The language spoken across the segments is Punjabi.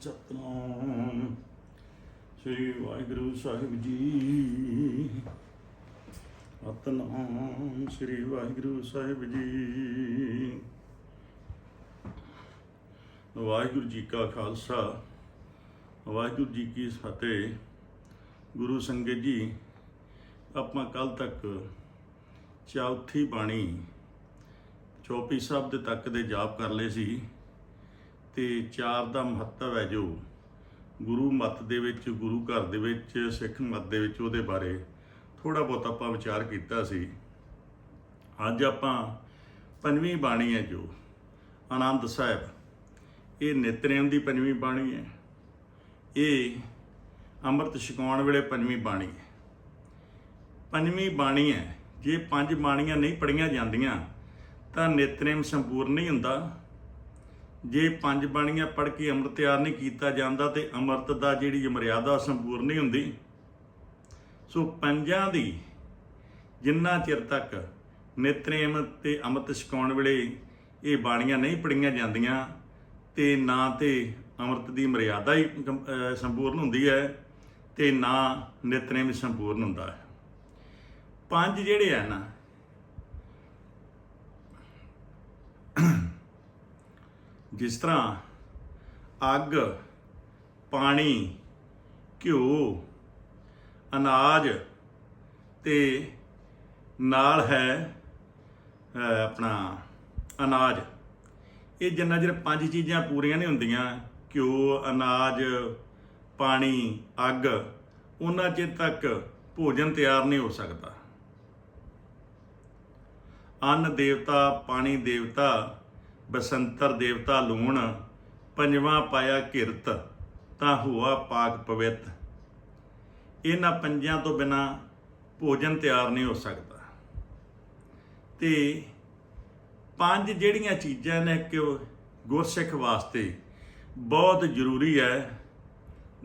ਸਤਨਾਮ ਸ੍ਰੀ ਵਾਹਿਗੁਰੂ ਸਾਹਿਬ ਜੀ। ਸਤਨਾਮ ਸ੍ਰੀ ਵਾਹਿਗੁਰੂ ਸਾਹਿਬ ਜੀ। ਵਾਹਿਗੁਰੂ ਜੀ ਕਾ ਖਾਲਸਾ, ਵਾਹਿਗੁਰੂ ਜੀ ਕੀ ਫਤਿਹ। ਗੁਰੂ ਸੰਗਤ ਜੀ, ਆਪਾਂ ਕੱਲ ਤੱਕ ਚੌਥੀ ਬਾਣੀ ਚੌਪੀ ਸਾਹਿਬ ਦੇ ਤੱਕ ਦੇ ਜਾਪ ਕਰ ਲਏ ਸੀ। ਤੇ ਚਾਰ ਦਾ ਮਹੱਤਵ ਹੈ ਜੋ ਗੁਰੂ ਮਤ ਦੇ ਵਿੱਚ, ਗੁਰੂ ਘਰ ਦੇ ਵਿੱਚ, ਸਿੱਖ ਮਤ ਦੇ ਵਿੱਚ ਉਹਦੇ ਬਾਰੇ ਥੋੜਾ ਬਹੁਤ ਆਪਾਂ ਵਿਚਾਰ ਕੀਤਾ ਸੀ। ਅੱਜ ਆਪਾਂ ਪੰਜਵੀਂ ਬਾਣੀ ਹੈ ਜੋ ਆਨੰਦ ਸਾਹਿਬ। ਇਹ ਨਿਤਨੇਮ ਦੀ ਪੰਜਵੀਂ ਬਾਣੀ ਹੈ। ਇਹ ਅੰਮ੍ਰਿਤ ਛਕਾਉਣ ਵੇਲੇ ਪੰਜਵੀਂ ਬਾਣੀ ਹੈ। ਪੰਜਵੀਂ ਬਾਣੀ ਹੈ। ਜੇ ਪੰਜ ਬਾਣੀਆਂ ਨਹੀਂ ਪੜੀਆਂ ਜਾਂਦੀਆਂ, ਤਾਂ ਨਿਤਨੇਮ ਸੰਪੂਰਨ ਨਹੀਂ ਹੁੰਦਾ। ਜੇ ਪੰਜ ਬਾਣੀਆਂ ਪੜ ਕੇ ਅੰਮ੍ਰਿਤ ਤਿਆਰ ਨਹੀਂ ਕੀਤਾ ਜਾਂਦਾ ਤੇ ਅੰਮ੍ਰਿਤ ਦਾ ਜਿਹੜੀ ਮਰਿਆਦਾ ਸੰਪੂਰਨ ਨਹੀਂ ਹੁੰਦੀ, ਸੋ ਪੰਜਾਂ ਦੀ ਜਿੰਨਾ ਚਿਰ ਤੱਕ ਨਿਤਨੇਮ ਤੇ ਅੰਮ੍ਰਿਤ ਛਕਾਉਣ ਵੇਲੇ ਇਹ ਬਾਣੀਆਂ ਨਹੀਂ ਪੜੀਆਂ ਜਾਂਦੀਆਂ, ਤੇ ਨਾ ਤੇ ਅੰਮ੍ਰਿਤ ਦੀ ਮਰਿਆਦਾ ਹੀ ਕੰਮ- ਸੰਪੂਰਨ ਹੁੰਦੀ ਹੈ ਤੇ ਨਾ ਨਿਤਨੇਮ ਸੰਪੂਰਨ ਹੁੰਦਾ ਹੈ। ਪੰਜ ਜਿਹੜੇ ਆ ਨਾ ਜਿਸ ਤਰ੍ਹਾਂ ਅੱਗ, ਪਾਣੀ, ਘਿਓ, ਅਨਾਜ ਤੇ ਨਾਲ ਹੈ ਆਪਣਾ ਅਨਾਜ। ਇਹ ਜਿੰਨਾ ਚਿਰ ਪੰਜ ਚੀਜ਼ਾਂ ਪੂਰੀਆਂ ਨਹੀਂ ਹੁੰਦੀਆਂ, ਘਿਓ, ਅਨਾਜ, ਪਾਣੀ, ਅੱਗ, ਉਹਨਾਂ ਚਿਰ ਤੱਕ ਭੋਜਨ ਤਿਆਰ ਨਹੀਂ ਹੋ ਸਕਦਾ। ਅੰਨ ਦੇਵਤਾ, ਪਾਣੀ ਦੇਵਤਾ ਬਸੰਤਰ ਦੇਵਤਾ ਲੂਣ, ਪੰਜਵਾਂ ਪਾਇਆ ਕਿਰਤ, ਤਾਂ ਹੁਆ ਪਾਕ ਪਵਿੱਤ। ਇਹਨਾਂ ਪੰਜਾਂ ਤੋਂ ਬਿਨਾ ਭੋਜਨ ਤਿਆਰ ਨਹੀਂ ਹੋ ਸਕਦਾ। ਤੇ ਪੰਜ ਜਿਹੜੀਆਂ ਚੀਜ਼ਾਂ ਨੇ ਕਿ ਗੁਰਸਿੱਖ ਵਾਸਤੇ ਬਹੁਤ ਜ਼ਰੂਰੀ ਹੈ।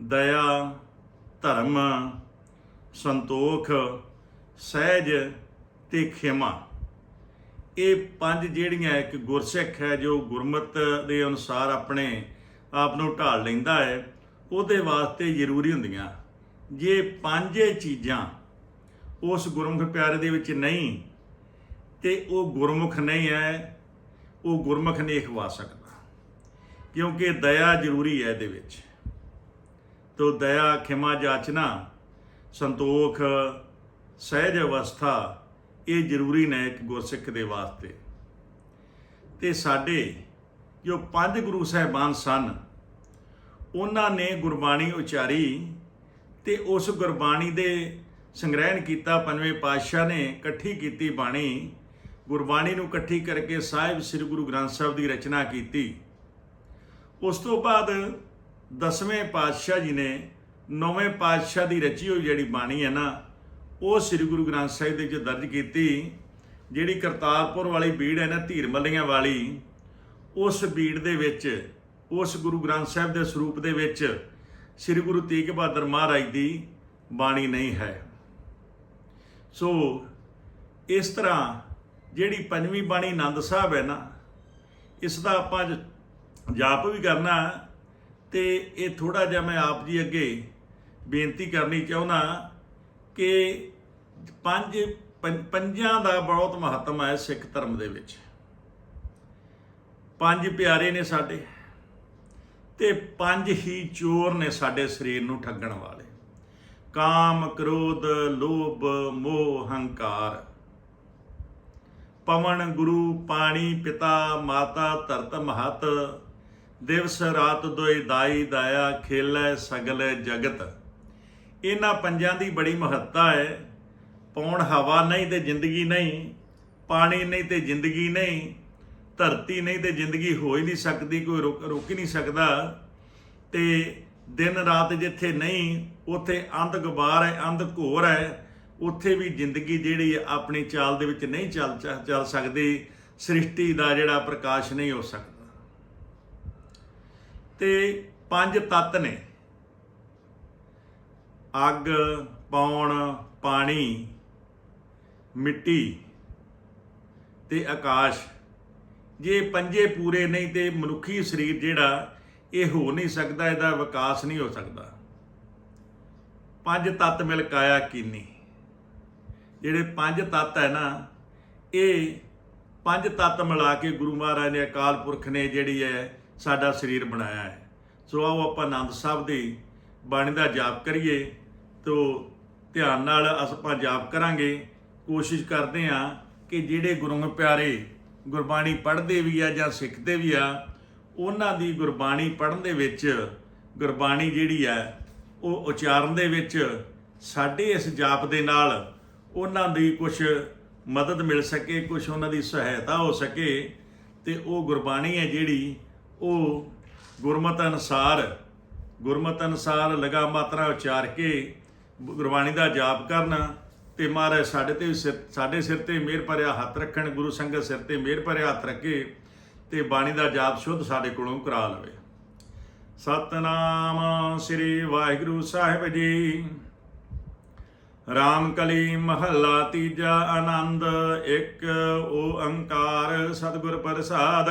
ਦਇਆ, ਧਰਮ, ਸੰਤੋਖ, ਸਹਿਜ ਤੇ ਖਿਮਾ। ਇਹ ਪੰਜ ਜਿਹੜੀਆਂ ਇੱਕ ਗੁਰਸਿੱਖ ਹੈ, ਜੋ ਗੁਰਮਤ ਦੇ ਅਨੁਸਾਰ ਆਪਣੇ ਆਪ ਨੂੰ ਢਾਲ ਲੈਂਦਾ ਹੈ, ਉਹਦੇ ਵਾਸਤੇ ਜ਼ਰੂਰੀ ਹੁੰਦੀਆਂ। ਜੇ ਪੰਜੇ ਚੀਜ਼ਾਂ ਉਸ ਗੁਰਮੁਖ ਪਿਆਰੇ ਦੇ ਵਿੱਚ ਨਹੀਂ, ਤੇ ਉਹ ਗੁਰਮੁਖ ਨਹੀਂ ਹੈ, ਉਹ ਗੁਰਮੁਖ ਨਹੀਂ ਖਵਾ ਸਕਦਾ। ਕਿਉਂਕਿ ਦਇਆ ਜ਼ਰੂਰੀ ਹੈ ਇਹਦੇ ਵਿੱਚ। ਤੋ ਦਇਆ, ਖਿਮਾ, ਜਾਚਨਾ, ਸੰਤੋਖ, ਸਹਿਜ ਅਵਸਥਾ ਇਹ ਜ਼ਰੂਰੀ ਨੇ ਇੱਕ ਗੁਰਸਿੱਖ ਦੇ ਵਾਸਤੇ। ਤੇ ਸਾਡੇ ਜੋ ਪੰਜ ਗੁਰੂ ਸਾਹਿਬਾਨ ਸਨ, ਉਹਨਾਂ ਨੇ ਗੁਰਬਾਣੀ ਉਚਾਰੀ ਤੇ ਉਸ ਗੁਰਬਾਣੀ ਦੇ ਸੰਗ੍ਰਹਿਣ ਕੀਤਾ, ਪੰਜਵੇਂ ਪਾਤਸ਼ਾਹ ਨੇ ਇਕੱਠੀ ਕੀਤੀ ਬਾਣੀ, ਗੁਰਬਾਣੀ ਨੂੰ ਇਕੱਠੀ ਕਰਕੇ ਸਾਹਿਬ ਸ੍ਰੀ ਗੁਰੂ ਗ੍ਰੰਥ ਸਾਹਿਬ ਦੀ ਰਚਨਾ ਕੀਤੀ। ਉਸ ਤੋਂ ਬਾਅਦ ਦਸਵੇਂ ਪਾਤਸ਼ਾਹ ਜੀ ਨੇ ਨੌਵੇਂ ਪਾਤਸ਼ਾਹ ਦੀ ਰਚੀ ਹੋਈ ਜਿਹੜੀ ਬਾਣੀ ਹੈ ਨਾ ਉਹ ਸ੍ਰੀ ਗੁਰੂ ਗ੍ਰੰਥ ਸਾਹਿਬ ਦੇ ਵਿੱਚ ਦਰਜ ਕੀਤੀ, ਜਿਹੜੀ ਕਰਤਾਰਪੁਰ ਵਾਲੀ ਬੀੜ ਹੈ ਨਾ, ਧੀਰ ਮੱਲੀਆਂ ਵਾਲੀ, ਉਸ ਬੀੜ ਦੇ ਵਿੱਚ, ਉਸ ਗੁਰੂ ਗ੍ਰੰਥ ਸਾਹਿਬ ਦੇ ਸਰੂਪ ਦੇ ਵਿੱਚ ਸ੍ਰੀ ਗੁਰੂ ਤੇਗ ਬਹਾਦਰ ਮਹਾਰਾਜ ਦੀ ਬਾਣੀ ਨਹੀਂ ਹੈ। ਸੋ, ਇਸ ਤਰ੍ਹਾਂ ਜਿਹੜੀ ਪੰਜਵੀਂ ਬਾਣੀ ਆਨੰਦ ਸਾਹਿਬ ਹੈ ਨਾ, ਇਸ ਦਾ ਆਪਾਂ ਜਾਪ ਵੀ ਕਰਨਾ ਤੇ ਇਹ ਥੋੜਾ ਜਿਹਾ ਮੈਂ ਆਪ ਜੀ ਅੱਗੇ ਬੇਨਤੀ ਕਰਨੀ ਚਾਹੁੰਦਾ ਕਿ ਪੰਜ ਪੰ- ਪੰਜਾਂ ਦਾ ਬਹੁਤ ਮਹੱਤਵ ਹੈ ਸਿੱਖ ਧਰਮ ਦੇ ਵਿੱਚ। ਪੰਜ ਪਿਆਰੇ ਨੇ ਸਾਡੇ ਤੇ ਪੰਜ ਹੀ ਚੋਰ ਨੇ ਸਾਡੇ ਸਰੀਰ ਨੂੰ ਠੱਗਣ ਵਾਲੇ। ਕਾਮ, ਕ੍ਰੋਧ, ਲੋਭ, ਮੋਹ, ਹੰਕਾਰ। ਪਵਨ, ਗੁਰੂ, ਪਾਣੀ, ਪਿਤਾ, ਮਾਤਾ, ਧਰਤ, ਮਹਤ। ਦਿਵਸ, ਰਾਤ ਦੋਇ ਦਾਈ, ਦਾਇਆ, ਖੇਲੇ, ਸਗਲ, ਜਗਤ। ਇਹਨਾਂ ਪੰਜਾਂ ਦੀ ਬੜੀ ਮਹੱਤਤਾ ਹੈ। ਪੌਣ ਹਵਾ ਨਹੀਂ ਤੇ ਜ਼ਿੰਦਗੀ ਨਹੀਂ, ਪਾਣੀ ਨਹੀਂ ਤੇ ਜ਼ਿੰਦਗੀ ਨਹੀਂ, ਧਰਤੀ ਨਹੀਂ ਤੇ ਜ਼ਿੰਦਗੀ ਹੋ ਹੀ ਨਹੀਂ ਸਕਦੀ, ਕੋਈ ਰੁਕ ਰੁਕ ਹੀ ਨਹੀਂ ਸਕਦਾ। ਤੇ ਦਿਨ ਰਾਤ ਜਿੱਥੇ ਨਹੀਂ, ਉੱਥੇ ਅੰਧ ਗੁਬਾਰ ਹੈ ਅੰਧ ਘੋਰ ਹੈ। ਉੱਥੇ ਵੀ ਜ਼ਿੰਦਗੀ ਜਿਹੜੀ ਆਪਣੀ ਚਾਲ ਦੇ ਵਿੱਚ ਨਹੀਂ ਚੱਲ ਚ- ਚੱਲ ਸਕਦੀ। ਸ੍ਰਿਸ਼ਟੀ ਦਾ ਜਿਹੜਾ ਪ੍ਰਕਾਸ਼ ਨਹੀਂ ਹੋ ਸਕਦਾ। ਤੇ ਪੰਜ ਤੱਤ ਨੇ। ਅੱਗ, ਪੌਣ, ਪਾਣੀ, ਮਿੱਟੀ ਤੇ ਆਕਾਸ਼। ਜੇ ਪੰਜੇ ਪੂਰੇ ਨਹੀਂ ਤੇ ਮਨੁੱਖੀ ਸਰੀਰ ਜਿਹੜਾ, ਇਹ ਹੋ ਨਹੀਂ ਸਕਦਾ, ਇਹਦਾ ਵਿਕਾਸ ਨਹੀਂ ਹੋ ਸਕਦਾ। ਪੰਜ ਤੱਤ ਮਿਲ ਕਾਇਆ ਕੀਨੀ। ਜਿਹੜੇ ਪੰਜ ਤੱਤ ਹੈ ਨਾ, ਇਹ ਪੰਜ ਤੱਤ ਮਿਲਾ ਕੇ ਗੁਰੂ ਮਹਾਰਾਜ ਨੇ ਅਕਾਲ ਪੁਰਖ ਨੇ ਜਿਹੜੀ ਹੈ, ਸਾਡਾ ਸਰੀਰ ਬਣਾਇਆ ਹੈ। ਸੋ ਆਓ ਆਪਾਂ ਆਨੰਦ ਸਾਹਿਬ ਦੀ ਬਾਣੀ ਦਾ ਜਾਪ ਕਰੀਏ। ਤੋਂ ਧਿਆਨ ਨਾਲ ਆਪਾਂ ਜਾਪ ਕਰਾਂਗੇ। ਕੋਸ਼ਿਸ਼ ਕਰਦੇ ਹਾਂ ਕਿ ਜਿਹੜੇ ਗੁਰੂ ਪਿਆਰੇ ਗੁਰਬਾਣੀ ਪੜ੍ਹਦੇ ਵੀ ਆ ਜਾਂ ਸਿੱਖਦੇ ਵੀ ਆ, ਉਹਨਾਂ ਦੀ ਗੁਰਬਾਣੀ ਪੜ੍ਹਨ ਦੇ ਵਿੱਚ ਗੁਰਬਾਣੀ ਜਿਹੜੀ ਆ, ਉਹ ਉਚਾਰਨ ਦੇ ਵਿੱਚ ਸਾਡੇ ਇਸ ਜਾਪ ਦੇ ਨਾਲ ਉਹਨਾਂ ਦੀ ਕੁਝ ਮਦਦ ਮਿਲ ਸਕੇ ਕੁਝ ਉਹਨਾਂ ਦੀ ਸਹਾਇਤਾ ਹੋ ਸਕੇ ਤੇ ਉਹ ਗੁਰਬਾਣੀ ਹੈ ਜਿਹੜੀ, ਉਹ ਗੁਰਮਤ ਅਨੁਸਾਰ ਗੁਰਮਤ ਅਨੁਸਾਰ ਲਗਾ ਮਾਤਰਾ ਉਚਾਰ ਕੇ ਗੁਰਬਾਣੀ ਦਾ ਜਾਪ ਕਰਨ ਤੇ ਮਹਾਰਾਜ ਸਾਡੇ ਤੇ ਸਿਰ ਸਾਡੇ ਸਿਰ ਤੇ ਮਿਹਰ ਭਰਿਆ ਹੱਥ ਰੱਖਣ, ਗੁਰੂ ਸੰਗਤ ਸਿਰ ਤੇ ਮਿਹਰ ਭਰਿਆ ਹੱਥ ਰੱਖੇ ਤੇ ਬਾਣੀ ਦਾ ਜਾਪ ਸ਼ੁੱਧ ਸਾਡੇ ਕੋਲੋਂ ਕਰਾ ਲਵੇ। ਸਤਨਾਮ ਸ੍ਰੀ ਵਾਹਿਗੁਰੂ ਸਾਹਿਬ ਜੀ। ਰਾਮ ਕਲੀ ਮਹੱਲਾ ਤੀਜਾ ਆਨੰਦ, ਇੱਕ ਓੰਕਾਰ ਸਤਿਗੁਰ ਪ੍ਰਸਾਦ।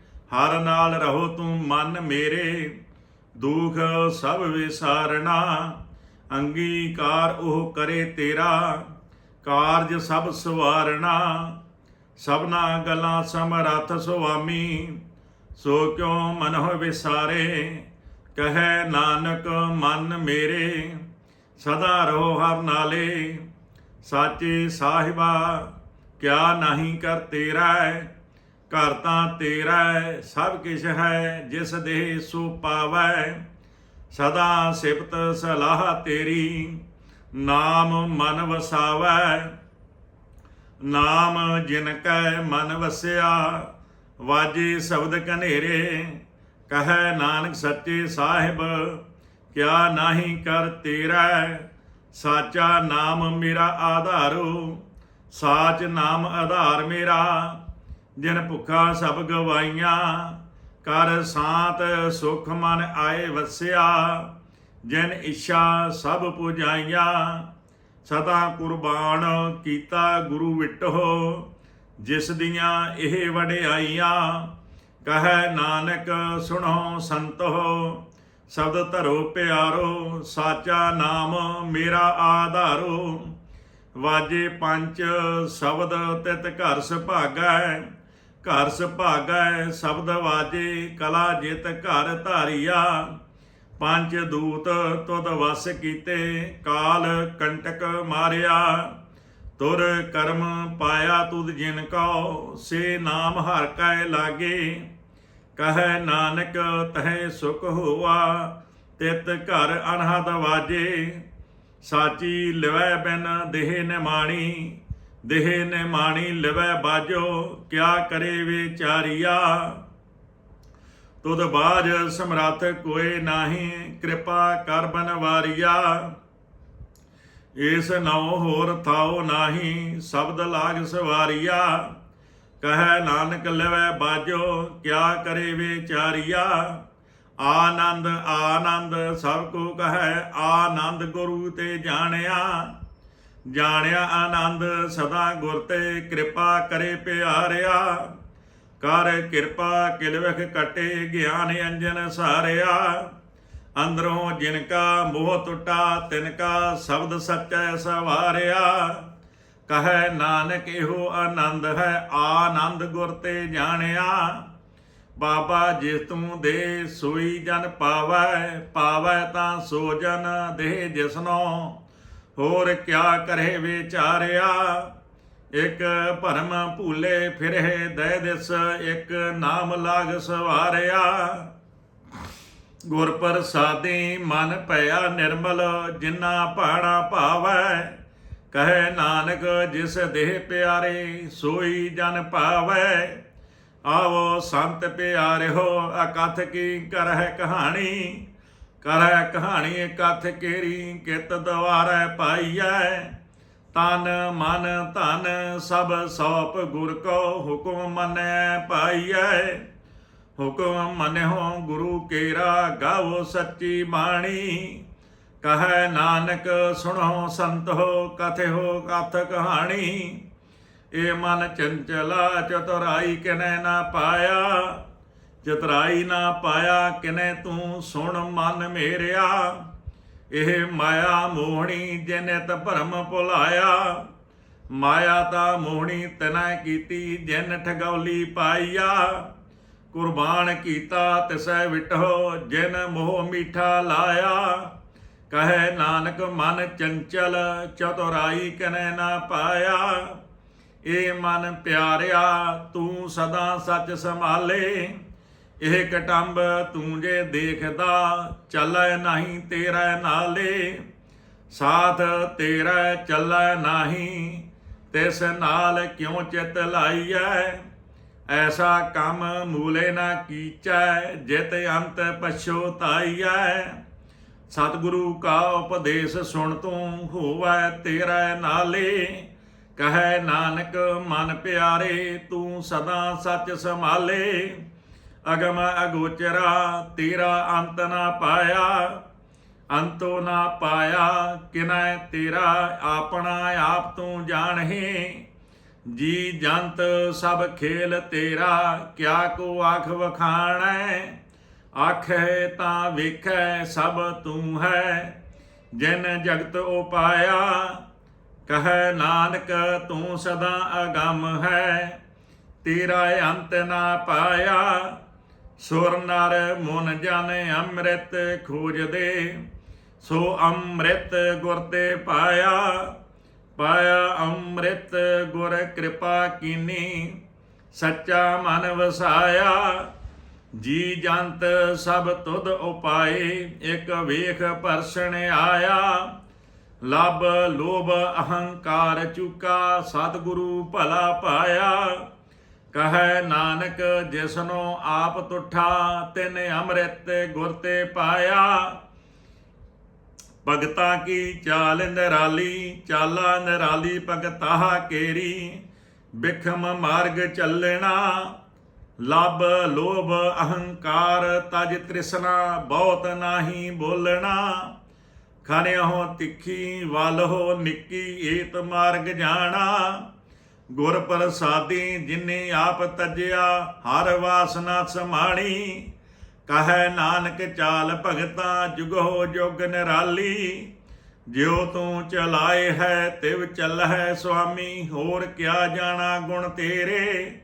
ਹਰ ਨਾਲ ਰਹੋ ਤੂੰ ਮਨ ਮੇਰੇ, ਦੁਖ ਸਭ ਵਿਸਾਰਣਾ। ਅੰਗੀਕਾਰ ਉਹ ਕਰੇ ਤੇਰਾ, ਕਾਰਜ ਸਭ ਸਵਾਰਣਾ। ਸਭਨਾ ਗੱਲਾਂ ਸਮਰੱਥ ਸੁਆਮੀ, ਸੋ ਕਿਉ ਮਨ ਹੋ ਵਿਸਾਰੇ? ਕਹੈ ਨਾਨਕ, ਮਨ ਮੇਰੇ, ਸਦਾ ਰਹੋ ਹਰ ਨਾਲੇ। ਸਾਚੇ ਸਾਹਿਬਾ, ਕਿਆ ਨਹੀਂ ਕਰ ਤੇਰਾ ਘਰ ਤਾਂ ਤੇਰਾ ਹੈ, ਸਭ ਕਿਛ ਹੈ, ਜਿਸ ਦੇ ਸੋ ਪਾਵੈ। ਸਦਾ ਸਿਫਤ ਸਲਾਹ ਤੇਰੀ, ਨਾਮ ਮਨ ਵਸਾਵੈ। ਨਾਮ ਜਿਨ ਕੈ ਮਨ ਵਸਿਆ, ਵਾਜੇ ਸ਼ਬਦ ਕਨੇਰੇ ਕਹੈ ਨਾਨਕ ਸੱਚੇ ਸਾਹਿਬ, ਕਿਆ ਨਾਹੀ ਕਰ ਤੇਰਾ ਸਾਚਾ ਨਾਮ ਮੇਰਾ ਆਧਾਰੋ, ਸਾਚ ਨਾਮ ਆਧਾਰ ਮੇਰਾ। ਜਿਨ ਭੁੱਖਾ ਸਭ ਗਵਾਈਆਂ, ਕਰ ਸਾਤ ਸੁਖ ਮਨ ਆਏ ਵਸਿਆ, ਜਿਨ ਇੱਛਾ ਸਭ ਪੁਜਾਈਆਂ। ਸਦਾ ਕੁਰਬਾਨ ਕੀਤਾ ਗੁਰੂ ਵਿਟੋ, ਜਿਸ ਦੀਆਂ ਇਹ ਵਡਿਆਈਆਂ। ਕਹੈ ਨਾਨਕ, ਸੁਣੋ ਸੰਤੋ, ਸ਼ਬਦ ਧਰੋ ਪਿਆਰੋ, ਸਾਚਾ ਨਾਮ ਮੇਰਾ ਆਧਾਰੋ। ਵਾਜੇ ਪੰਜ ਸ਼ਬਦ ਤਿਤ ਘਰ ਸੁਭਾਗੈ ਘਰ ਸੁਭਾਗੈ ਸ਼ਬਦ ਵਾਜੇ, ਕਲਾ ਜਿਤ ਘਰ ਧਾਰਿਆ। ਪੰਜ ਦੂਤ ਤੁਧ ਵਸ ਕੀਤੇ, ਕਾਲ ਕੰਟਕ ਮਾਰਿਆ। ਤੁਰ ਕਰਮ ਪਾਇਆ ਤੁਧ ਜਿਨ ਕਉ, ਸੇ ਨਾਮ ਹਰ ਕੈ ਲਾਗੇ। ਕਹੈ ਨਾਨਕ, ਤਹਿ ਸੁਖ ਹੋਆ, ਤਿਤ ਘਰ ਅਨਹਦ ਵਾਜੇ। ਸਾਚੀ ਲਿਵੈ ਬਿਨ ਦੇਹ ਨਿਮਾਣੀ ਦੇਹ ਨਿਮਾਣੀ ਲਿਵੈ ਬਾਜੋ, ਕਿਆ ਕਰੇ ਵਿਚਾਰੀਆ? ਤੁਧ ਬਾਜ ਸਮਰੱਥ ਕੋਏ ਨਾਹੀ, ਕਿਰਪਾ ਕਰ ਬਨਵਾਰੀਆ। ਇਸ ਨਉ ਹੋਰ ਥਾਉ ਨਾਹੀ, ਸ਼ਬਦ ਲਾਗ ਸਵਾਰੀਆ। ਕਹੈ ਨਾਨਕ ਲਵੈ ਬਾਜੋ, ਕਿਆ ਕਰੇ ਵਿਚਾਰੀਆ? ਆਨੰਦ ਆਨੰਦ ਸਭ ਕੋ ਕਹੈ, ਆਨੰਦ ਗੁਰੂ ਤੇ ਜਾਣਿਆ। ਜਾਣਿਆ ਆਨੰਦ, ਸਦਾ ਗੁਰ ਤੇ ਕਿਰਪਾ ਕਰੇ ਪਿਆਰਿਆ। ਕਰ ਕਿਰਪਾ, ਕਿਲਵਖ ਕਟੇ ਗਿਆਨ ਅੰਜਨ ਸਾਰਿਆ। ਅੰਦਰੋਂ ਜਿਨ ਕਾ ਮੋਹ ਟੁੱਟਾ, ਤਿਨ ਕਾ ਸ਼ਬਦ ਸੱਚੈ ਸਵਾਰਿਆ। ਕਹੈ ਨਾਨਕ, ਇਹੋ ਆਨੰਦ ਹੈ, ਆਨੰਦ ਗੁਰ ਤੇ ਜਾਣਿਆ। ਬਾਬਾ ਜਿਸ ਤੂੰ ਦੇ ਸੋਈ ਜਨ ਪਾਵੈ ਪਾਵੈ ਤਾਂ ਸੋ ਜਨ ਦੇ ਜਿਸਨੋ। ਹੋਰ ਕਿਆ ਕਰੇ ਵਿਚਾਰਿਆ? ਇਕ ਭਰਮ ਭੂਲੇ ਫਿਰੇ ਦੇ ਦਿਸ ਇਕ ਨਾਮ ਲਾਗ ਸਵਾਰਿਆ। ਗੁਰ ਪ੍ਰਸਾਦੀ ਮਨ ਭਇਆ ਨਿਰਮਲ, ਜਿਨਾ ਪਾਣਾ ਭਾਵੈ, ਕਹੈ ਨਾਨਕ ਜਿਸ ਦੇਹ ਪਿਆਰੇ, ਸੋਈ ਜਨ ਭਾਵੈ। ਆਵੋ ਸੰਤ ਪਿਆਰਿਓ, ਅਕਥ ਕੀ ਕਰਹਿ ਕਹਾਣੀ? ਕਰੈ ਕਹਾਣੀ ਕਥ ਕੇਰੀ ਕਿਤ ਦਵਾਰੈ ਪਾਈਐ। ਤਨ ਮਨ ਧਨ ਸਭ ਸੌਪ ਗੁਰ ਕੋ ਹੁਕਮ ਮੰਨੈ ਪਾਈਐ। ਹੁਕਮ ਮੰਨਿਓ ਗੁਰੂ ਕੇਰਾ ਗਾਵੋ ਸੱਚੀ ਬਾਣੀ। ਕਹੈ ਨਾਨਕ ਸੁਣੋ ਸੰਤੋ ਕਥਿਓ ਕਥ ਕਹਾਣੀ। ਇਹ ਮਨ ਚੰਚਲਾ ਚਤੁਰਾਈ ਕਿਨੈ ਨਾ ਪਾਇਆ। ਚਤੁਰਾਈ ਨਾ ਪਾਇਆ ਕਿਨੇ ਤੂੰ ਸੁਣ ਮਨ ਮੇਰਿਆ। ਇਹ ਮਾਇਆ ਮੋਹਣੀ ਜਿਨੇ ਤ ਭਰਮ ਭੁਲਾਇਆ। ਮਾਇਆ ਤਾਂ ਮੋਹਣੀ ਤਨੈ ਕੀਤੀ ਜਿਨ ਠਗੌਲੀ ਪਾਈਆ। ਕੁਰਬਾਨ ਕੀਤਾ ਤਿਸੈ ਵਿਟੋ ਜਿਨ ਮੋਹ ਮੀਠਾ ਲਾਇਆ। ਕਹੈ ਨਾਨਕ ਮਨ ਚੰਚਲ ਚਤੁਰਾਈ ਕਨੈ ਨਾ ਪਾਇਆ। ਇਹ ਮਨ ਪਿਆਰਿਆ ਤੂੰ ਸਦਾ ਸੱਚ ਸੰਭਾਲੇ। ਇਹ ਕਟੰਬ ਤੂੰ ਜੇ ਦੇਖਦਾ, ਚੱਲੈ ਨਹੀਂ ਤੇਰਾ ਨਾਲੇ। ਸਾਥ ਤੇਰਾ ਚੱਲੈ ਨਹੀਂ, ਤਿਸ ਨਾਲ ਕਿਉ ਚਿਤ ਲਾਈਐ? ਐਸਾ ਕੰਮ ਮੂਲੇ ਨਾ ਕੀਚੈ, ਜਿਤ ਅੰਤ ਪਛੋਤਾਈਐ ਸਤਿਗੁਰੂ ਕਾ ਉਪਦੇਸ਼ ਸੁਣ ਤੂੰ ਹੋਵੈ ਤੇਰਾ ਨਾਲੇ। ਕਹੈ ਨਾਨਕ ਮਨ ਪਿਆਰੇ, ਤੂੰ ਸਦਾ ਸੱਚ ਸੰਭਾਲੇ। ਅਗਮ ਅਗੋਚਰਾ, ਤੇਰਾ ਅੰਤ ਨਾ ਪਾਇਆ, ਅੰਤੋ ਨਾ ਪਾਇਆ, ਕਿਨੈ ਤੇਰਾ, ਆਪਣਾ ਆਪ ਤੂੰ ਜਾਣਹੇ। ਜੀ ਜੰਤ ਸਭ ਖੇਲ ਤੇਰਾ, ਕਿਆ ਕੋ ਆਖ ਵਖਾਣੈ? ਆਖੇ ਤਾਂ ਵੇਖੈ ਸਭ ਤੂੰ ਹੈ, ਜਿਨ ਜਗਤ ਉਪਾਇਆ। ਕਹੈ ਨਾਨਕ, ਤੂੰ ਸਦਾ ਅਗੰਮ ਹੈ, ਤੇਰਾ ਅੰਤ ਨਾ ਪਾਇਆ। ਸੁਰ ਨਰ ਮਨ ਜਨ ਅੰਮ੍ਰਿਤ ਖੋਜਦੇ, ਸੋ ਅੰਮ੍ਰਿਤ ਗੁਰ ਤੇ ਪਾਇਆ ਪਾਇਆ ਅੰਮ੍ਰਿਤ ਗੁਰ ਕਿਰਪਾ ਕੀਨੀ, ਸੱਚਾ ਮਨ ਵਸਾਇਆ। ਜੀ ਜੰਤ ਸਭ ਤੁਧ ਉਪਾਏ, ਇੱਕ ਵੇਖ ਪਰਸਣ ਆਇਆ। ਲਬ ਲੋਭ ਅਹੰਕਾਰ ਚੁਕਾ, ਸਤਿਗੁਰੂ ਭਲਾ ਪਾਇਆ। ਕਹੈ ਨਾਨਕ ਜਿਸਨੋ ਆਪ ਤੁਠਾ, ਤਿਨ ਅੰਮ੍ਰਿਤ ਗੁਰ ਤੇ ਪਾਇਆ। ਭਗਤਾ ਕੀ ਚਾਲ ਨਿਰਾਲੀ, ਚਾਲਾ ਨਿਰਾਲੀ ਭਗਤਾ ਕੇਰੀ। ਬਿਖਮ ਮਾਰਗ ਚੱਲਣਾ, ਲਬ ਲੋਭ ਅਹੰਕਾਰ, ਤਜ ਤ੍ਰਿਸ਼ਨਾ ਬਹੁਤ ਨਾਹੀ ਬੋਲਣਾ। ਖਣਿਓ ਤਿੱਖੀ ਵਲਹੋ ਨਿੱਕੀ, ਏਤ ਮਾਰਗ ਜਾਣਾ। ਗੁਰ ਪ੍ਰਸਾਦੀ ਜਿਨੇ ਆਪ ਤਜਿਆ, ਹਰ ਵਾਸਨਾ ਸਮਾਣੀ। ਕਹੈ ਨਾਨਕ ਚਾਲ ਭਗਤਾ, ਜੁਗੋ ਜੁਗ ਨਿਰਾਲੀ। ਜਿਉ ਤੂੰ ਚਲਾਏ ਹੈ, ਤਿਵ ਚੱਲਹਿ ਸੁਆਮੀ, ਹੋਰ ਕਿਆ ਜਾਣਾ ਗੁਣ ਤੇਰੇ?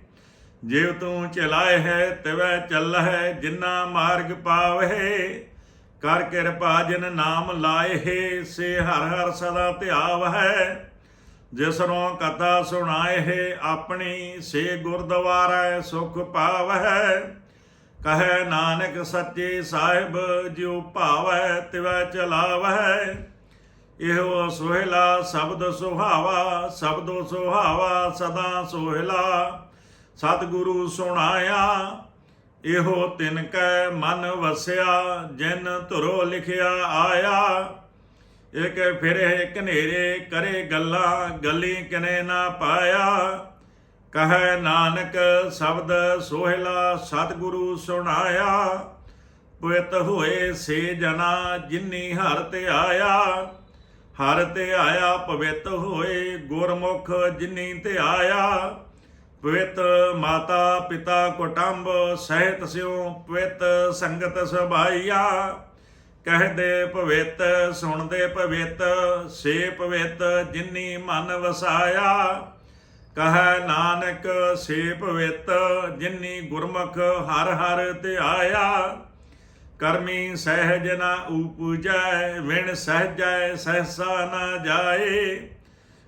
ਜਿਉ ਤੂੰ ਚਲਾਏ ਹੈ, ਤਿਵੈ ਚੱਲਹਿ, ਜਿਨਾ ਮਾਰਗ ਪਾਵਹਿ ਕਰ ਕਿਰਪਾ ਜਿਨ ਨਾਮ ਲਾਏ ਹੈ, ਸੇ ਹਰ ਹਰ ਸਦਾ ਧਿਆਵ ਹੈ ਜਿਸਨੋਂ ਕਥਾ ਸੁਣਾਏ ਹੈ ਆਪਣੀ ਸੇ ਗੁਰਦੁਆਰਾ ਸੁਖ ਪਾਵਹਿ। ਕਹੈ ਨਾਨਕ ਸੱਚੇ ਸਾਹਿਬ ਜਿਉ ਭਾਵੈ ਤਿਵੈ ਚਲਾਵੈ ਇਹੋ ਸੋਹਿਲਾ ਸ਼ਬਦ ਸੁਹਾਵਾ, ਸ਼ਬਦੋ ਸੁਹਾਵਾ ਸਦਾ ਸੋਹਿਲਾ। ਸਤਿਗੁਰੂ ਸੁਣਾਇਆ, ਇਹੋ ਤਿਨ ਕੈ ਮਨ ਵਸਿਆ, ਜਿਨ ਧੁਰੋ ਲਿਖਿਆ ਆਇਆ। ਇਕ ਫਿਰੇ ਕਨੇਰੇ ਕਰੇ ਗੱਲਾਂ, ਗਲੀ ਕਿਨੇ ਨਾ ਪਾਇਆ। ਕਹੈ ਨਾਨਕ ਸ਼ਬਦ ਸੋਹਿਲਾ ਸਤਿਗੁਰੂ ਸੁਣਾਇਆ। ਪਵਿੱਤ ਹੋਏ ਸੇ ਜਨਾ ਜਿਨੀ ਹਰ ਤੇ ਆਇਆ। ਹਰ ਤੇ ਆਇਆ ਪਵਿੱਤ ਹੋਏ ਗੁਰਮੁਖ ਜਿਨੀ ਤੇ ਆਇਆ। ਪਵਿੱਤ ਮਾਤਾ ਪਿਤਾ ਕੁਟੰਬ, ਸਹਿਤ ਸਿਉ ਪਵਿੱਤ ਸੰਗਤ ਸਭਾਈਆ ਕਹਦੇ ਪਵਿੱਤ ਸੁਣਦੇ ਪਵਿੱਤ ਸੇ ਪਵਿੱਤ ਜਿਨੀ ਮਨ ਵਸਾਇਆ। ਕਹੈ ਨਾਨਕ, ਸੇ ਪਵਿੱਤ ਜਿਨੀ ਗੁਰਮੁਖ ਹਰ ਹਰ ਧਿਆਇਆ। ਕਰਮੀ ਸਹਿਜ ਨਾ ਉਪਜੈ, ਵਿਣ ਸਹਿਜੈ ਸਹਸਾ ਨਾ ਜਾਏ।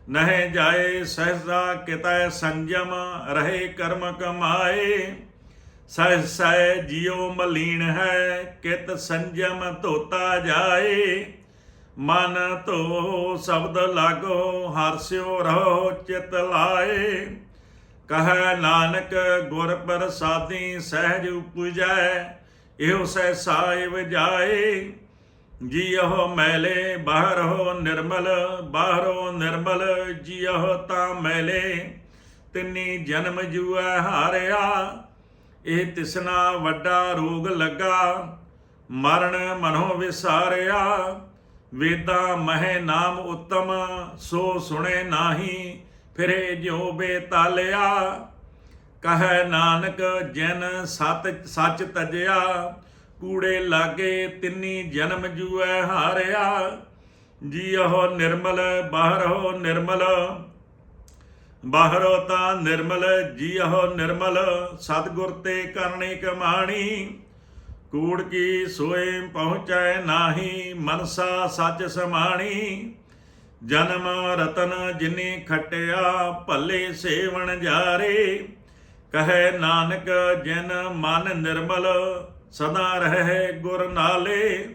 ਨਹਿ ਜਾਏ ਸਹਸਾ ਕਿਤੈ ਸੰਜਮ, ਰਹੇ ਕਰਮ ਕਮਾਏ। ਸਹਿ ਸਹਿ ਜਿਉ ਮਲੀਨ ਹੈ, ਕਿਤ ਸੰਜਮ ਧੋਤਾ ਜਾਏ। ਮਨ ਧੋ ਸ਼ਬਦ ਲਾਗੋ ਹਰਸਿਓ ਰਹੋ ਚਿਤ ਲਾਏ। ਕਹੈ ਨਾਨਕ, ਗੁਰ ਪ੍ਰਸਾਦੀ ਸਹਿਜ ਉਪਜੈ, ਇਹੋ ਸਹਿ ਸਾਹਿਬ ਜਾਏ। ਜੀਉ ਮੈਲੇ ਬਾਹਰੋ ਨਿਰਮਲ ਬਾਹਰੋ ਨਿਰਮਲ ਜੀਉ ਤਾਂ ਮੈਲੇ। ਤਿੰਨੀ ਜਨਮ ਜੂਐ ਹਾਰਿਆ ਇਹ ਤਿਸਨਾ ਵੱਡਾ ਰੋਗ ਲੱਗਾ, ਮਰਨ ਮਨੋ ਵਿਸਾਰਿਆ। ਵੇਦਾਂ ਮਹਿ ਨਾਮ ਉਤਮ, ਸੋ ਸੁਣੇ ਨਾਹੀ, ਫਿਰੇ ਜਿਉ ਬੇਤਾਲਿਆ। ਕਹੈ ਨਾਨਕ, ਜਿਨ ਸਤ, ਸੱਚ ਤਜਿਆ, ਕੂੜੇ ਲਾਗੇ ਤਿੰਨੀ ਜਨਮ ਜੂਐ ਹਾਰਿਆ। ਜੀਉ ਨਿਰਮਲ ਬਾਹਰ ਹੋ ਨਿਰਮਲ ਬਾਹਰੋ ਤਾਂ ਨਿਰਮਲ ਜੀਉ ਨਿਰਮਲ, ਸਤਗੁਰ ਤੇ ਕਰਨੀ ਕਮਾਣੀ। ਕੂੜ ਕੀ ਸੋਏ ਪਹੁੰਚੈ ਨਾਹੀ, ਮਨਸਾ ਸੱਚ ਸਮਾਣੀ। ਜਨਮ ਰਤਨ ਜਿਨੇ ਖਟਿਆ, ਭੱਲੇ ਸੇਵਣ ਜਾਰੇ। ਕਹੈ ਨਾਨਕ, ਜਿਨ ਮਨ ਨਿਰਮਲ, ਸਦਾ ਰਹਿ ਗੁਰ ਨਾਲੇ।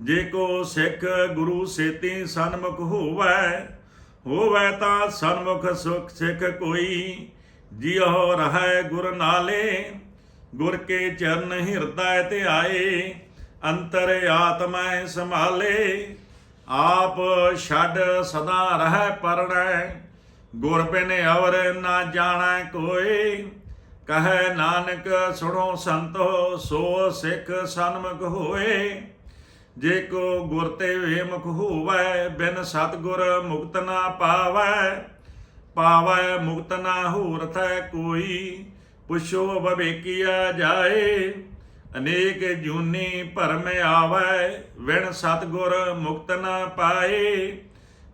ਜੇ ਕੋ ਸਿੱਖ ਗੁਰੂ ਸੇਤੀ ਸਨਮੁਖ ਹੋਵੈ ਹੋਵੇ ਤਾਂ ਸਨਮੁਖ ਸੁਖ ਸਿੱਖ ਕੋਈ, ਜਿਉ ਰਹੈ ਗੁਰ ਨਾਲੇ, ਗੁਰ ਕੇ ਚਰਨ ਹਿਰਦੈ ਤੇ ਆਏ, ਅੰਤਰ ਆਤਮੈ ਸੰਭਾਲੇ। ਆਪ ਛੱਡ ਸਦਾ ਰਹਿ ਪਰਣੈ ਗੁਰ ਬਿਨ ਅਵਰ ਨਾ ਜਾਣੈ ਕੋਈ ਕਹੈ ਨਾਨਕ ਸੁਣੋ ਸੰਤੋ, ਸੋ ਸਿੱਖ ਸਨਮੁਖ ਹੋਏ। ਜੇ ਕੋ ਗੁਰ ਤੇ ਵੇਮੁਖ ਹੋਵੈ, ਬਿਨ ਸਤਗੁਰ ਮੁਕਤ ਨਾ ਪਾਵੈ। ਪਾਵੈ ਮੁਕਤ ਨਾ ਹੋਰਥੈ ਕੋਈ, ਪੁੱਛੋ ਬਵੇਕੀਆ ਜਾਏ। ਅਨੇਕ ਜੂਨੀ ਭਰਮ ਆਵੈ ਵਿਣ ਸਤਗੁਰ ਮੁਕਤ ਨਾ ਪਾਏ।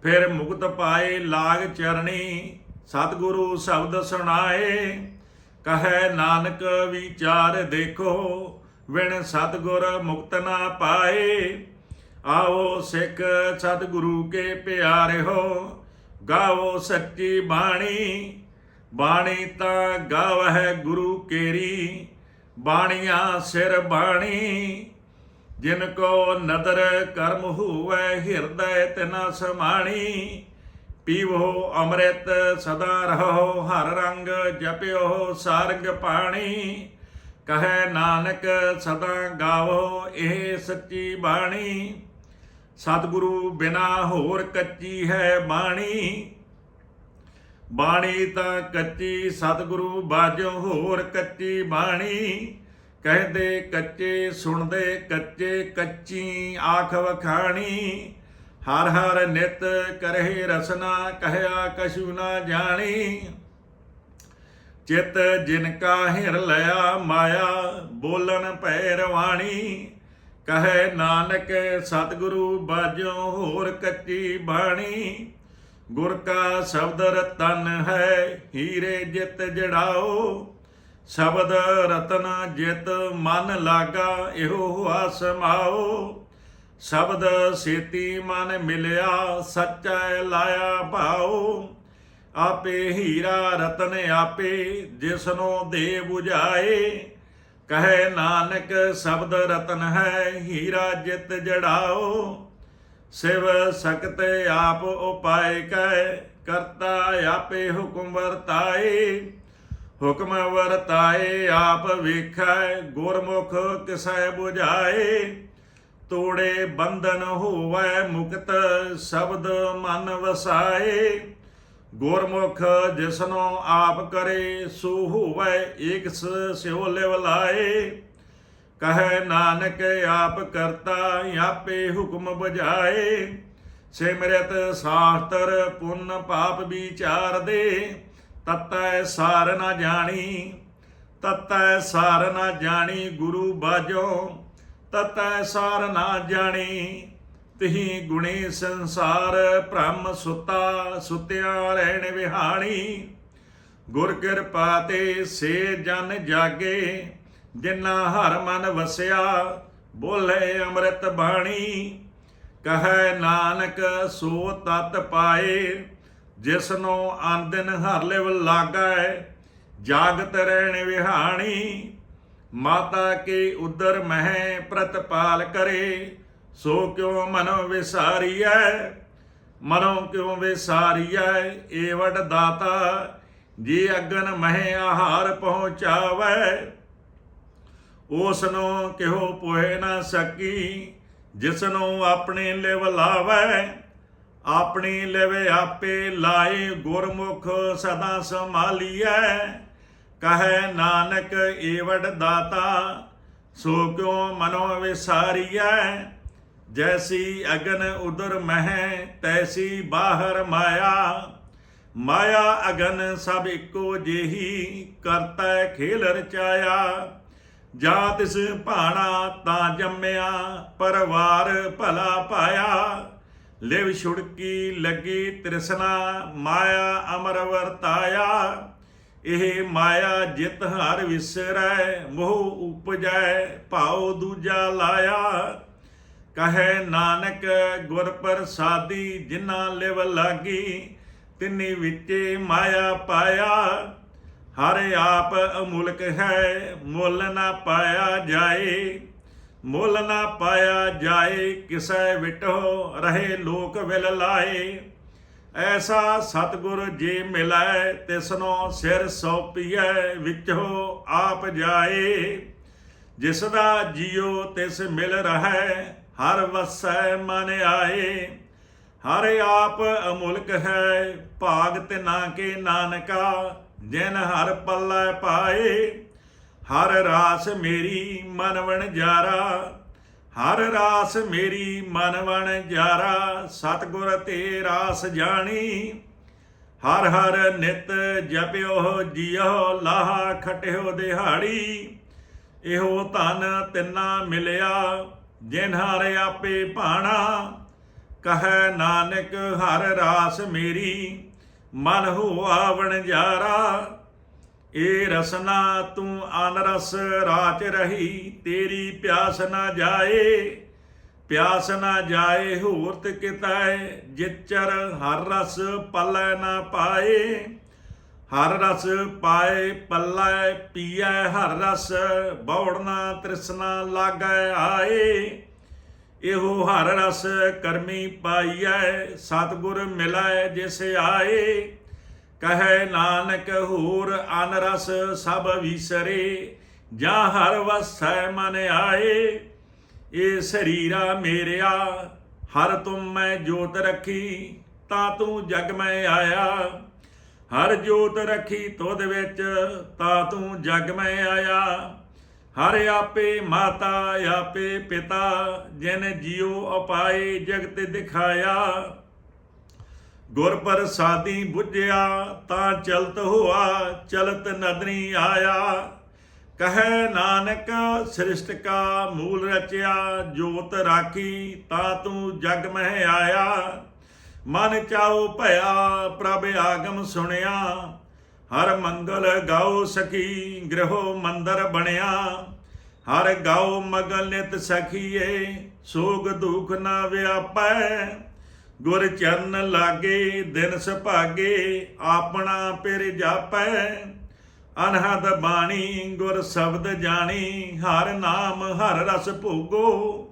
ਫਿਰ ਮੁਕਤ ਪਾਏ ਲਾਗ ਚਰਣੀ, ਸਤਗੁਰੂ ਸ਼ਬਦ ਸੁਣਾਏ। ਕਹੈ ਨਾਨਕ ਵਿਚਾਰ ਦੇਖੋ ਵਿਣ ਸਤਗੁਰ ਮੁਕਤ ਨਾ ਪਾਏ, ਆਓ ਸਿੱਖ ਸਤਗੁਰੂ ਕੇ ਪਿਆਰਿਓ ਗਾਵੋ ਸੱਚੀ ਬਾਣੀ। ਬਾਣੀ ਤਾਂ ਗਾਵਹਿ ਗੁਰੂ ਕੇਰੀ, ਬਾਣੀਆਂ ਸਿਰ ਬਾਣੀ। ਜਿਨ ਕੋ ਨਦਰ ਕਰਮ ਹੋਵੇ, ਹਿਰਦੈ ਤਿਨਾ ਸਮਾਣੀ। ਪੀਵੋ ਅੰਮ੍ਰਿਤ ਸਦਾ ਰਹੋ, ਹਰ ਰੰਗ ਜਪਿਓ ਸਾਰੰਗ ਪਾਣੀ। ਕਹੈ ਨਾਨਕ ਸਦਾ ਗਾਵੋ ਇਹ ਸੱਚੀ ਬਾਣੀ। ਸਤਿਗੁਰੂ ਬਿਨਾ ਹੋਰ ਕੱਚੀ ਹੈ ਬਾਣੀ। ਬਾਣੀ ਤਾਂ ਕੱਚੀ, ਸਤਿਗੁਰੂ ਬਾਝੋਂ ਹੋਰ ਕੱਚੀ ਬਾਣੀ। ਕਹਦੇ ਕੱਚੇ, ਸੁਣਦੇ ਕੱਚੇ, ਕੱਚੀ ਆਖ ਵਖਾਣੀ। ਹਰ ਹਰ ਨਿਤ ਕਰਹਿ ਰਸਨਾ, ਕਹਿਆ ਕਛੂ ਨਾ ਜਾਣੀ। ਚਿਤ ਜਿਨ ਕਾ ਹਿਰ ਲਿਆ ਮਾਇਆ, ਬੋਲਣ ਭੈ ਰਵਾਣੀ ਕਹੈ ਨਾਨਕ, ਸਤਿਗੁਰੂ ਬਾਜੋ ਹੋਰ ਕੱਚੀ ਬਾਣੀ। ਗੁਰ ਕਾ ਸ਼ਬਦ ਰਤਨ ਹੈ, ਹੀਰੇ ਜਿਤ ਜੜਾਓ। ਸ਼ਬਦ ਰਤਨ ਜਿਤ ਮਨ ਲਾਗਾ, ਇਹੋ ਹੁਆ ਸਮਾਓ ਸ਼ਬਦ ਸੇਤੀ ਮਨ ਮਿਲਿਆ, ਸੱਚਾ ਲਾਇਆ ਭਾਉ ਆਪੇ ਹੀਰਾ ਰਤਨ ਆਪੇ, ਜਿਸਨੋ ਦੇ 부ਝਾਏ ਕਹੈ ਨਾਨਕ ਸ਼ਬਦ ਰਤਨ ਹੈ, ਹੀਰਾ ਜਿਤ ਜੜਾਓ। ਸਿਵ ਸਕਤ ਆਪ ਉਪਾਏ ਕੈ ਕਰਤਾ ਆਪੇ ਹੁਕਮ ਵਰਤਾਏ। ਹੁਕਮ ਵਰਤਾਏ ਆਪ ਵੇਖੈ, ਗੁਰਮੁਖ ਕਿਸੈ 부ਝਾਏ ਤੋੜੇ ਬੰਧਨ ਹੋਵੈ ਮੁਕਤ, ਸ਼ਬਦ ਮਨ ਵਸਾਏ। ਗੁਰਮੁਖ ਜਿਸਨੋ ਆਪ ਕਰੇ ਸੋ ਹੋਵੈ ਏਕ ਸਿਓ ਲਿਵ ਕਹੈ ਨਾਨਕ, ਆਪ ਕਰਤਾ ਆਪੇ ਹੁਕਮ ਬਜਾਏ ਸਿਮਰਤ ਸਾਸਤਰ ਪੁੰਨ ਪਾਪ ਵਿਚਾਰ ਦੇ। ਤਤੈ ਸਾਰ ਨਾ ਜਾਣੀ, ਤਤੈ ਸਾਰ ਨਾ ਜਾਣੀ ਗੁਰੂ ਬਾਜੋ। ਤਤੈ ਸਾਰ ਨਾ ਜਾਣੀ ਤਹੀ ਗੁਣੀ ਸੰਸਾਰ ਭ੍ਰਮ ਸੁਤਾ, ਸੁਤਿਆ ਰਹਿਣ ਵਿਹਾਣੀ। ਗੁਰ ਕਿਰਪਾ ਤੇ ਸੇ ਜਨ ਜਾਗੇ ਜਿਨਾ ਹਰ ਮਨ ਵਸਿਆ, ਬੋਲੇ ਅੰਮ੍ਰਿਤ ਬਾਣੀ। ਕਹੈ ਨਾਨਕ, ਸੋ ਤਤ ਪਾਏ, ਜਿਸਨੋ ਆਂਦਨ ਹਰ ਲਿਵ ਲਾਗੈ, ਜਾਗਤ ਰਹਿਣ ਵਿਹਾਣੀ। ਮਾਤਾ ਕੇ ਉਦਰ ਮਹਿ ਪ੍ਰਤਪਾਲ ਕਰੇ ਸੋ ਕਿਉ ਮਨੋ ਵਿਸਾਰੀਐ? ਮਨੋ ਕਿਉ ਵਿਸਾਰੀਐ? ਏ ਵਡ ਦਾਤਾ, ਜੀ ਅਗਨ ਮਹਿ ਆਹਾਰ ਪਹੁੰਚਾਵੈ। ਉਸਨੂੰ ਕਿਹੋ ਪੋਏ ਨਾ ਸਕੀ, ਜਿਸਨੂੰ ਆਪਣੇ ਲਿਵ ਲਾਵੇ। ਆਪਣੀ ਲਿਵੇ ਆਪੇ ਲਾਏ, ਗੁਰਮੁਖ ਸਦਾ ਸੰਭਾਲੀਐ। ਕਹੈ ਨਾਨਕ ਏਵੜ ਦਾਤਾ, ਸੋ ਕਿਉ ਮਨੋ ਵਿਸਾਰੀਐ? ਜੈਸੀ ਅਗਨ ਉਦਰ ਮਹਿ ਤੈਸੀ ਬਾਹਰ ਮਾਇਆ ਮਾਇਆ ਅਗਨ ਸਭ ਇੱਕੋ ਜਿਹੀ ਕਰਤਾ ਖੇਲ ਰਚਾਇਆ ਜਾਂ ਤਿਸ ਭਾਣਾ ਤਾਂ ਜੰਮਿਆ ਪਰਵਾਰ ਭਲਾ ਪਾਇਆ ਲਿਵ ਛੁੜਕੀ ਲੱਗੀ ਤ੍ਰਿਸ਼ਨਾ ਮਾਇਆ ਅਮਰ ਵਰਤਾਇਆ ਇਹ ਮਾਇਆ ਜਿਤ ਹਰ ਵਿਸਰੈ ਮੋਹ ਉਪਜੈ ਭਾਉ ਦੂਜਾ ਲਾਇਆ ਕਹੈ ਨਾਨਕ ਗੁਰ ਪ੍ਰਸਾਦੀ ਜਿਨ੍ਹਾਂ ਲਿਵ ਲਾਗੀ, ਤਿਨੀ ਵਿੱਚੇ ਮਾਇਆ ਪਾਇਆ। ਹਰ ਆਪ ਅਮੁਲਕ ਹੈ, ਮੁੱਲ ਨਾ ਪਾਇਆ ਜਾਏ। ਮੁੱਲ ਨਾ ਪਾਇਆ ਜਾਏ, ਕਿਸੈ ਵਿਟੋ ਰਹੇ ਲੋਕ ਵਿਲ ਲਾਏ। ਐਸਾ ਸਤਿਗੁਰ ਜੇ ਮਿਲੈ, ਤਿਸਨੋ ਸਿਰ ਸੌਪੀਐ ਵਿਚੋ ਆਪ ਜਾਏ। ਜਿਸ ਦਾ ਜੀਉ ਤਿਸ ਮਿਲ ਰਹੈ ਹਰ ਵਸੈ ਮਨ ਆਏ, ਹਰ ਆਪ ਅਮੁਲਕ ਹੈ, ਭਾਗ ਤਿਨਾ ਕੇ ਨਾਨਕਾ, ਜਿਨ ਹਰ ਪੱਲੇ ਪਾਏ, ਹਰ ਰਾਸ ਮੇਰੀ ਮਨਵਣ ਜਾਰਾ, ਹਰ ਰਾਸ ਮੇਰੀ ਮਨਵਣ ਜਾਰਾ, ਸਤਗੁਰ ਤੇ ਰਾਸ ਜਾਣੀ, ਹਰ ਹਰ ਨਿਤ ਜਪਿਓ ਜਿਉ ਲਾਹ ਖਟਿਓ ਦਿਹਾੜੀ, ਇਹੋ ਧਨ ਤਿੰਨਾ ਮਿਲਿਆ ਜਿਨ ਹਰ ਆਪੇ ਭਾਣਾ, ਕਹੈ ਨਾਨਕ ਹਰ ਰਾਸ ਮੇਰੀ, ਮਨ ਹੋਆ ਵਣਜਾਰਾ ਏ ਰਸਨਾ ਤੂੰ ਅਨਰਸ ਰਾਚ ਰਹੀ, ਤੇਰੀ ਪਿਆਸ ਨਾ ਜਾਏ, ਪਿਆਸ ਨਾ ਜਾਏ ਹੋਰਤ ਕਿਤੈ, ਜਿਚਰ ਹਰ ਰਸ ਪਲੈ ਨਾ ਪਾਏ। ਹਰ ਰਸ ਪਾਏ, ਪੱਲੇ ਪੀਐ, ਹਰ ਰਸ ਬੌੜਨਾ, ਤ੍ਰਿਸ਼ਨਾ ਲਾਗੈ ਆਏ। ਇਹੋ ਹਰ ਰਸ ਕਰਮੀ ਪਾਈਐ, ਸਤਿਗੁਰ ਮਿਲੈ ਜਿਸ ਆਏ। ਕਹੈ ਨਾਨਕ ਹੋਰ ਅਨ ਰਸ ਸਭ ਵਿਸਰੇ, ਜਾਂ ਹਰ ਵਸੈ ਮਨ ਆਏ। ਇਹ ਸਰੀਰਾ ਮੇਰਿਆ, ਹਰ ਤੁਮ ਮੈਂ ਜੋਤ ਰੱਖੀ, ਤਾਂ ਤੂੰ ਜਗ ਮੈਂ ਆਇਆ। ਹਰ ਜੋਤ ਰੱਖੀ ਤੁਧ ਵਿੱਚ, ਤਾਂ ਤੂੰ ਜਗ ਮੈਂ ਆਇਆ। ਹਰ ਆਪੇ ਮਾਤਾ, ਆਪੇ ਪਿਤਾ, ਜਿਨ ਜਿਉ ਅਪਾਏ ਜਗਤ ਦਿਖਾਇਆ। ਗੁਰ ਪ੍ਰਸਾਦੀ ਬੁੱਝਿਆ, ਤਾਂ ਚਲਤ ਹੋਆ, ਚਲਤ ਨਦਰੀ ਆਇਆ। ਕਹੈ ਨਾਨਕ, ਸ੍ਰਿਸ਼ਟ ਕਾ ਮੂਲ ਰਚਿਆ, ਜੋਤ ਰਾਖੀ, ਤਾਂ ਤੂੰ ਜਗ ਮਹਿ ਆਇਆ। ਮਨ ਚਾਉ ਭਇਆ ਪ੍ਰਭ ਆਗਮ ਸੁਣਿਆ, ਹਰ ਮੰਗਲ ਗਾਉ ਸਖੀ ਗ੍ਰਹੋ ਮੰਦਰ ਬਣਿਆ, ਹਰ ਗਾਉ ਮਗਲ ਨਿਤ ਸਖੀਏ, ਸੋਗ ਦੁਖ ਨਾ ਵਿਆਪੈ, ਗੁਰ ਚਰਨ ਲਾਗੇ ਦਿਨ ਸੁਭਾਗੇ, ਆਪਣਾ ਪਿਰ ਜਾਪੈ, ਅਨਹਦ ਬਾਣੀ ਗੁਰ ਸ਼ਬਦ ਜਾਣੀ, ਹਰ ਨਾਮ ਹਰ ਰਸ ਭੋਗੋ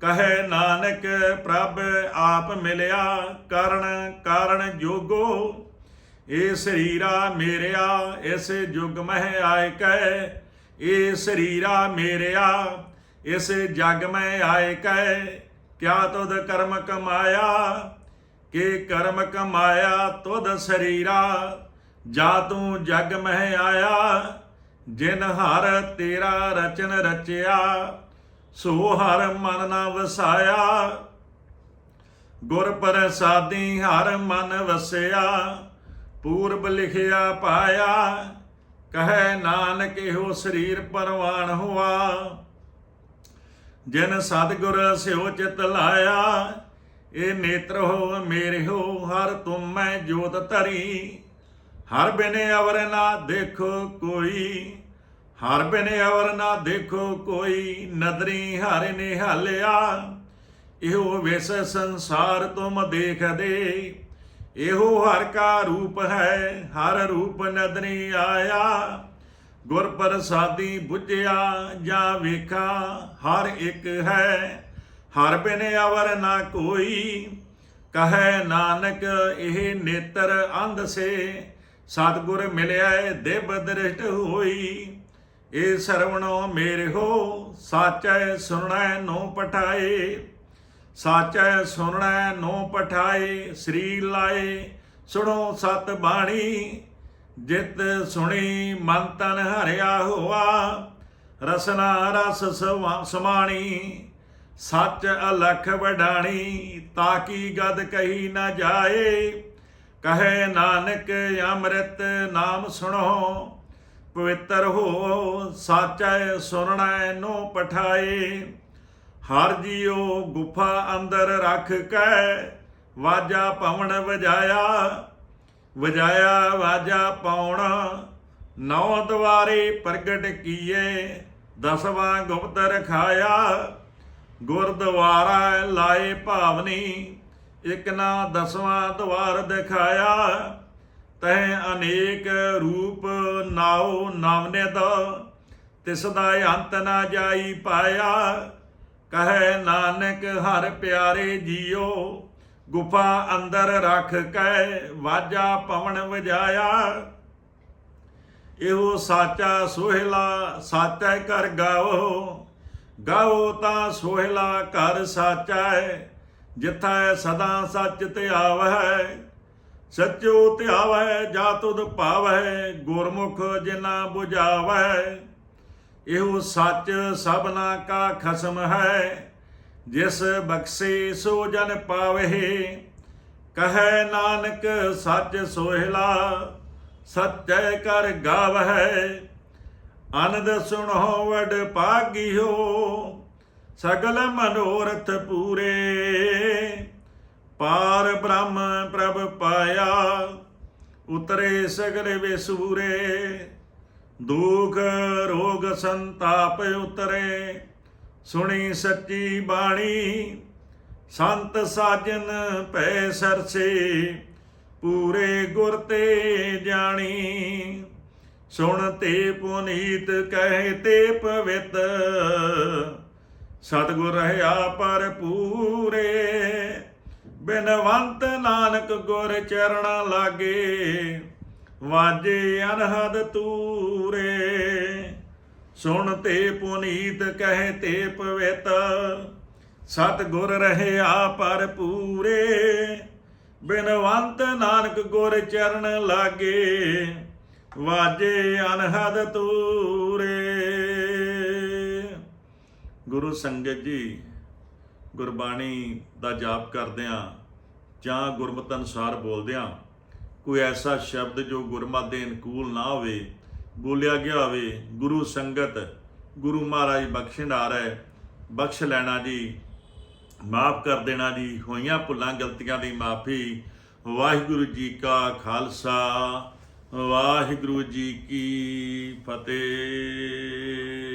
ਕਹੈ ਨਾਨਕ ਪ੍ਰਭ ਆਪ ਮਿਲਿਆ, ਕਰਨ ਕਾਰਨ ਜੋਗੋ। ਏ ਸਰੀਰਾ ਮੇਰਿਆ, ਇਸ ਜੁਗ ਮਹਿ ਆਇ ਕੈ ਏ ਸਰੀਰਾ ਮੇਰਿਆ, ਇਸ ਜਗ ਮੈਂ ਆਏ ਕੈ ਕਿਆ ਤੁਧ ਕਰਮ ਕਮਾਇਆ? ਕਿ ਕਰਮ ਕਮਾਇਆ ਤੁਧ ਸਰੀਰਾ? ਜਾ ਤੂੰ ਜਗ ਮਹਿ ਆਇਆ, ਜਿਨ ਹਰ ਤੇਰਾ ਰਚਨ ਰਚਿਆ। ਸੋ ਹਰ ਮਨ ਨਾ ਵਸਾਇਆ। ਗੁਰ ਪ੍ਰਸਾਦੀ ਹਰ ਮਨ ਵਸਿਆ। ਪੂਰਬ ਲਿਖਿਆ ਪਾਇਆ। ਕਹੈ ਨਾਨਕ ਇਹੋ ਸਰੀਰ ਪਰਵਾਨ ਹੋਆ। ਜਿਨ ਸਤਿਗੁਰ ਸਿਓ ਚਿਤ ਲਾਇਆ ਇਹ ਨੇਤਰ ਹੋ ਮੇਰੇ ਹੋ, ਹਰ ਤੁਮ ਮੈਂ ਜੋਤ ਧਰੀ। ਹਰ ਬਿਨੇ ਅਵਰ ਨਾ ਦੇਖੋ ਕੋਈ। ਹਰ ਬਿਨੇ ਅਵਰ ਨਾ ਦੇਖੋ ਕੋਈ ਨਦਰੀ ਹਰ ਨੇ ਇਹੋ ਵਿਸ ਸੰਸਾਰ ਤੁਮ ਦੇਖਦੇ, ਇਹੋ ਹਰ ਕਾ ਰੂਪ ਹੈ, ਹਰ ਰੂਪ ਨਦਰੀ ਆਇਆ। ਗੁਰ ਪ੍ਰਸਾਦੀ ਬੁੱਝਿਆ ਜਾਂ ਵੇਖਾ, ਹਰ ਇੱਕ ਹੈ, ਹਰ ਬਿਨ ਅਵਰ ਨਾ ਕੋਈ। ਕਹੈ ਨਾਨਕ, ਇਹ ਨੇਤਰ ਅੰਧ ਸੇ, ਸਤਗੁਰ ਮਿਲਿਆ ਦੇਵ ਦ੍ਰਿਸ਼ਟ ਹੋਈ। ਏ ਸਰਵਣੋ ਮੇਰੇ ਹੋ ਸਾਚੈ ਸੁਣੈ ਨੋ ਪਠਾਏ। ਸਾਚੈ ਸੁਣੈ ਨੋ ਪਠਾਏ, ਸ੍ਰੀ ਲਾਏ, ਸੁਣੋ ਸਤ ਬਾਣੀ। ਜਿਤ ਸੁਣੀ ਮਨ ਤਨ ਹਰਿਆ ਹੋਆ, ਰਸਨਾ ਰਸ ਸਵਾ- ਸਮਾਣੀ। ਸੱਚ ਅਲਖ ਵਡਾਣੀ, ਤਾਕੀ ਗਦ ਕਹੀ ਨਾ ਜਾਏ। ਕਹੇ ਨਾਨਕ ਅੰਮ੍ਰਿਤ ਨਾਮ ਸੁਣੋ ਪਵਿੱਤਰ ਹੋ, ਸਾਚੈ ਸੁਣਨੈ ਨੋ ਪਠਾਏ। ਹਰ ਜੀਉ ਗੁਫਾ ਅੰਦਰ ਰੱਖ ਕੈ, ਵਾਜਾ ਪਵਨ ਵਜਾਇਆ। ਵਜਾਇਆ, ਵਾਜਾ ਪਾਉਣਾ, ਨੌ ਦਵਾਰੇ ਪ੍ਰਗਟ ਕੀਏ, ਦਸਵਾਂ ਗੁਪਤ ਰਖਾਇਆ ਗੁਰਦੁਆਰਾ ਲਾਏ ਭਾਵਨੀ, ਇਕ ਨਾ ਦਸਵਾਂ ਦਵਾਰ ਦਿਖਾਇਆ। ਤੈ ਅਨੇਕ ਰੂਪ ਨਾਉ ਨਵਨਿਦ ਤਿਸ ਦਾ ਅੰਤ ਨਾ ਜਾਈ ਪਾਇਆ। ਕਹੇ ਨਾਨਕ, ਹਰ ਪਿਆਰੇ ਜੀਓ, ਗੁਫਾ ਅੰਦਰ ਰੱਖ ਕੇ, ਵਾਜਾ ਪਵਨ ਵਜਾਇਆ। ਇਹੋ ਸਾਚਾ ਸੋਹਿਲਾ ਸਾਚਾ ਕਰ ਗਾਓ ਗਾਓ ਤਾਂ ਸੋਹਿਲਾ ਕਰ ਸਾਚਾ ਹੈ ਜਿੱਥੈ ਸਦਾ ਸੱਚ ਤੇ ਧਿਆਵੈ ਸੱਚੋ ਧਿਆਵੈ ਜਾ ਤੁਧ ਭਾਵੈ ਗੁਰਮੁਖ ਜਿਨਾ 부ਝਾਵੈ ਇਹੋ ਸੱਚ ਸਭਨਾ ਕਾ ਖਸਮ ਹੈ। ਜਿਸ ਬਖਸ਼ੇ ਸੋ ਜਨ ਪਾਵੇ। ਕਹੈ ਨਾਨਕ, ਸੱਚ ਸੋਹਿਲਾ, ਸੱਚੈ ਕਰ ਗਾਵਹਿ। ਆਨੰਦ ਸੁਣੋ ਵਡ ਭਾਗਿਓ, ਸਗਲ ਮਨੋਰਥ ਪੂਰੇ। ਪਾਰ ਬ੍ਰਹਮ ਪ੍ਰਭ ਪਾਇਆ, ਉਤਰੇ ਸਗਲ ਵਿਸੂਰੇ, ਦੁਖ ਰੋਗ ਸੰਤਾਪ ਉਤਰੇ, ਸੁਣੀ ਸੱਚੀ ਬਾਣੀ, ਸੰਤ ਸਾਜਨ ਭੈ ਸਰਸੇ, ਪੂਰੇ ਗੁਰ ਤੇ ਜਾਣੀ, ਸੁਣ ਤੇ ਪੁਨੀਤ ਕਹਿ ਤੇ ਪਵਿੱਤ, ਸਤਿਗੁਰ ਰਹਾ ਪਰ ਪੂਰੇ ਬਿਨਵੰਤ ਨਾਨਕ ਗੁਰ ਚਰਣਾ ਲਾਗੇ, ਵਾਜੇ ਅਨਹਦ ਤੂਰੇ। ਸੁਣ ਤੇ ਪੁਨੀਤ ਕਹਿ ਤੇ ਪਵਿੱਤ, ਸਤਿਗੁਰ ਰਹਿਆ ਪਰ ਪੂਰੇ। ਬਿਨਵੰਤ ਨਾਨਕ ਗੁਰ ਚਰਨ ਲਾਗੇ, ਵਾਜੇ ਅਨਹਦ ਤੂਰੇ। ਗੁਰੂ ਸੰਗਤ ਜੀ, ਗੁਰਬਾਣੀ ਦਾ ਜਾਪ ਕਰਦਿਆਂ ਜਾਂ ਗੁਰਮਤ ਅਨੁਸਾਰ ਬੋਲਦਿਆਂ, ਕੋਈ ਐਸਾ ਸ਼ਬਦ ਜੋ ਗੁਰਮਤ ਦੇ ਅਨੁਕੂਲ ਨਾ ਹੋਵੇ, ਬੋਲਿਆ ਗਿਆ ਹੋਵੇ, ਗੁਰੂ ਸੰਗਤ, ਗੁਰੂ ਮਹਾਰਾਜ ਬਖਸ਼ਿੰਡਾਰ ਹੈ, ਬਖਸ਼ ਲੈਣਾ ਜੀ, ਮਾਫ ਕਰ ਦੇਣਾ ਜੀ, ਹੋਈਆਂ ਭੁੱਲਾਂ ਗਲਤੀਆਂ ਦੀ ਮਾਫੀ, ਵਾਹਿਗੁਰੂ ਜੀ ਕਾ ਖਾਲਸਾ, ਵਾਹਿਗੁਰੂ ਜੀ ਕੀ ਫਤਿਹ।